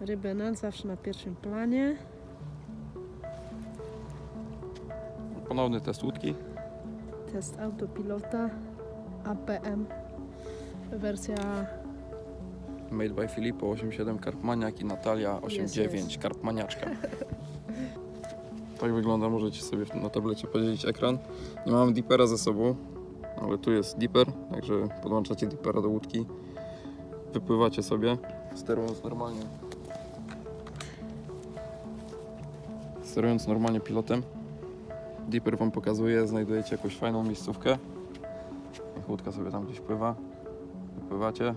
Rybę na zawsze na pierwszym planie. Ponowny test łódki. Test autopilota APM. Wersja Made by Filippo 87 Karpmaniak i Natalia 89 jest. Karpmaniaczka. tak wygląda, możecie sobie na tablecie podzielić ekran. Nie mamy dipera ze sobą, ale tu jest diper, także podłączacie dipera do łódki. Wypływacie sobie, sterując normalnie. Sterując normalnie pilotem. Dipper wam pokazuje, znajdujecie jakąś fajną miejscówkę. Niech łódka sobie tam gdzieś pływa. Wypływacie.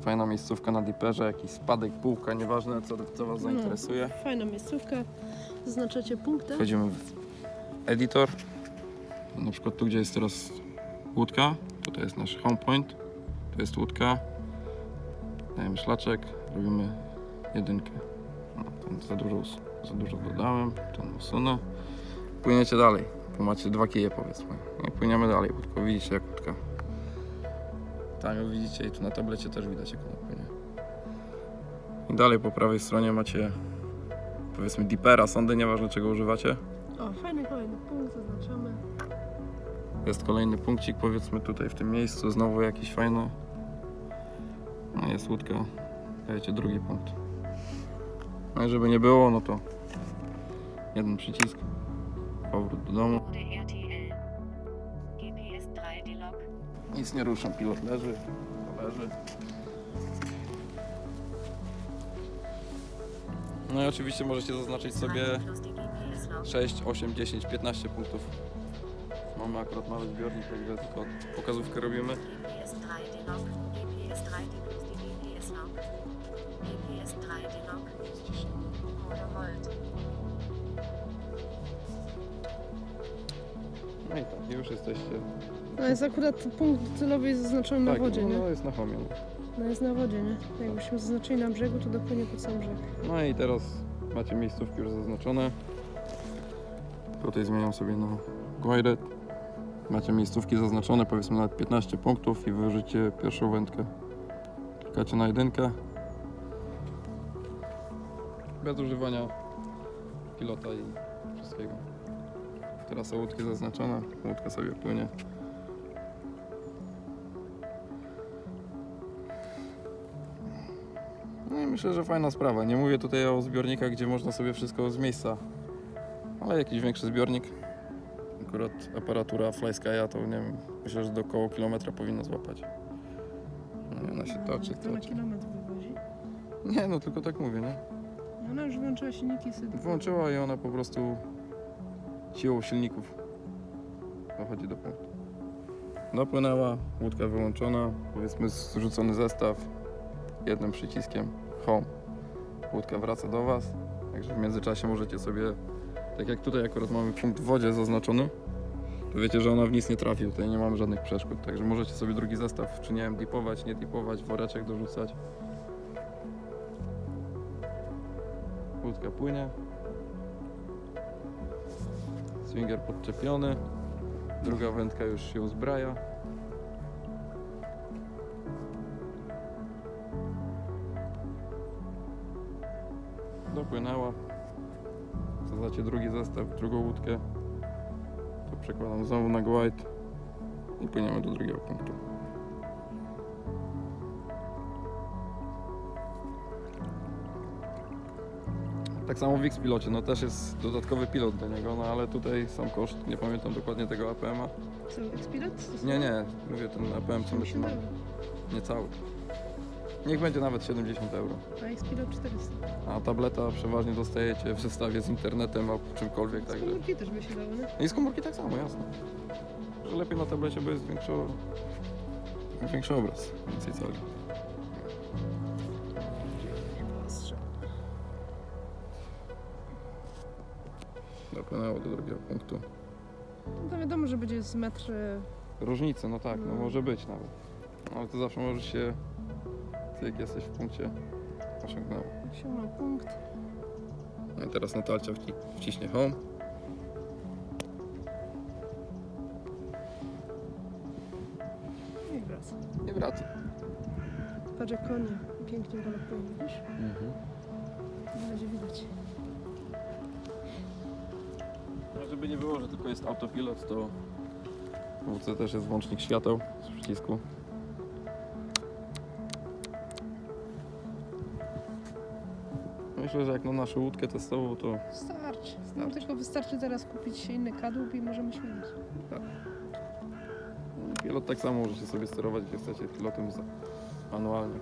Fajna miejscówka na diperze, jakiś spadek, półka, nieważne co, co Was No. zainteresuje. fajna miejscówka. Zaznaczacie punkty. Wchodzimy w editor. Na przykład tu, gdzie jest teraz łódka, tutaj jest nasz home point. Tu jest łódka. Dajemy szlaczek, robimy jedynkę. No, ten za dużo, us- za dużo dodałem, ten usunę. Płyniecie dalej. Tu macie dwa kije powiedzmy. I płyniemy dalej. Łódko widzicie jak łódka. Tam ją widzicie i tu na tablecie też widać jak ona płynie. I dalej po prawej stronie macie powiedzmy dipera, sondy, nieważne czego używacie. O, fajny kolejny punkt, zaznaczamy. Jest kolejny punkcik, powiedzmy tutaj w tym miejscu, znowu jakiś fajny. No jest łódka, dajecie drugi punkt. No i żeby nie było, no to jeden przycisk, powrót do domu. Wurde RTL. GPS 3 D-Log. Nic nie ruszam, pilot leży, leży. No i oczywiście możecie zaznaczyć sobie Plus die GPS-Log. 6, 8, 10, 15 punktów. Mamy akurat mały zbiornik, także tylko pokazówkę robimy. No i tak, już jesteście. No jest akurat punkt docelowy jest zaznaczony na tak, wodzie, nie? no jest na homie. no. Jest na wodzie, nie? Jakbyśmy zaznaczyli na brzegu, to dopłynie pod sam brzeg. No i teraz macie miejscówki już zaznaczone. Tutaj zmieniam sobie na guided. Macie miejscówki zaznaczone, powiedzmy nawet 15 punktów i wyżycie pierwszą wędkę. Klikacie na jedynkę. Bez używania pilota i wszystkiego. Teraz są łódki zaznaczone, łódka sobie płynie. No i myślę, że fajna sprawa. Nie mówię tutaj o zbiornikach, gdzie można sobie wszystko z miejsca, ale jakiś większy zbiornik. Akurat aparatura FlySky'a to nie wiem, myślę, że do około kilometra powinno złapać. No i ona się toczy, toczy. kilometr wywozi. Nie, no tylko tak mówię, nie? Ona już wyłączyła silniki sobie. Włączyła i ona po prostu siłą silników dochodzi do punktu. Dopłynęła, łódka wyłączona, powiedzmy zrzucony zestaw jednym przyciskiem home. Łódka wraca do Was, także w międzyczasie możecie sobie, tak jak tutaj akurat mamy punkt w wodzie zaznaczony, to wiecie, że ona w nic nie trafi, tutaj nie mamy żadnych przeszkód, także możecie sobie drugi zestaw, czy nie wiem, dipować, nie dipować, woreczek dorzucać. Łódka płynie. Swinger podczepiony. Druga wędka już się uzbraja. Dopłynęła. Zadzacie drugi zestaw, drugą łódkę. To przekładam znowu na glide i płyniemy do drugiego punktu. Tak samo w X-pilocie, no też jest dodatkowy pilot do niego, no ale tutaj sam koszt, nie pamiętam dokładnie tego APM-a. Co, ekspirot? Nie, nie, mówię ten APM co my tu 80 mamy, euro. nie cały. Niech będzie nawet 70 euro. A ekspirot 400. A tableta przeważnie dostajecie w zestawie z internetem albo czymkolwiek, Z także... komórki też by się dało, nie? I z komórki tak samo, jasne. Że lepiej na tablecie, bo jest większy, większy obraz, więcej cali. Dopłynęło do drugiego punktu. No to wiadomo, że będzie z metr... Różnice, no tak, no No. może być nawet. No, Ale to zawsze możesz się, ty jak jesteś w punkcie, osiągnęło. Osiągnął punkt. No i teraz Natalcia wci wciśnie home. I wraca. I wraca. Patrz jak konie pięknie galopują, widzisz? Mhm. Nie będzie widać. No, żeby nie było, że tylko jest autopilot, to w WC też jest włącznik świateł z przycisku. Myślę, że jak na naszą łódkę testową, to Starczy. No, Starczy. tylko wystarczy teraz kupić inny kadłub i możemy śmigać. pilot tak samo możecie sobie sterować, gdzie chcecie pilotem za- manualnie.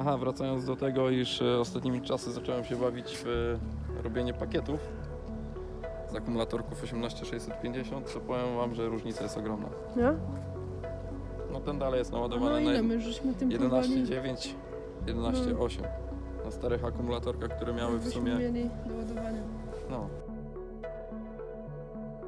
Aha, wracając do tego, iż e, ostatnimi czasy zacząłem się bawić w e, robienie pakietów z akumulatorków 18650, to powiem Wam, że różnica jest ogromna. No? No ten dalej jest No naładowany ile na my żeśmy tym pływali? 11.9, 11.8 na starych akumulatorkach, które miały w sumie mieli do ładowania. no,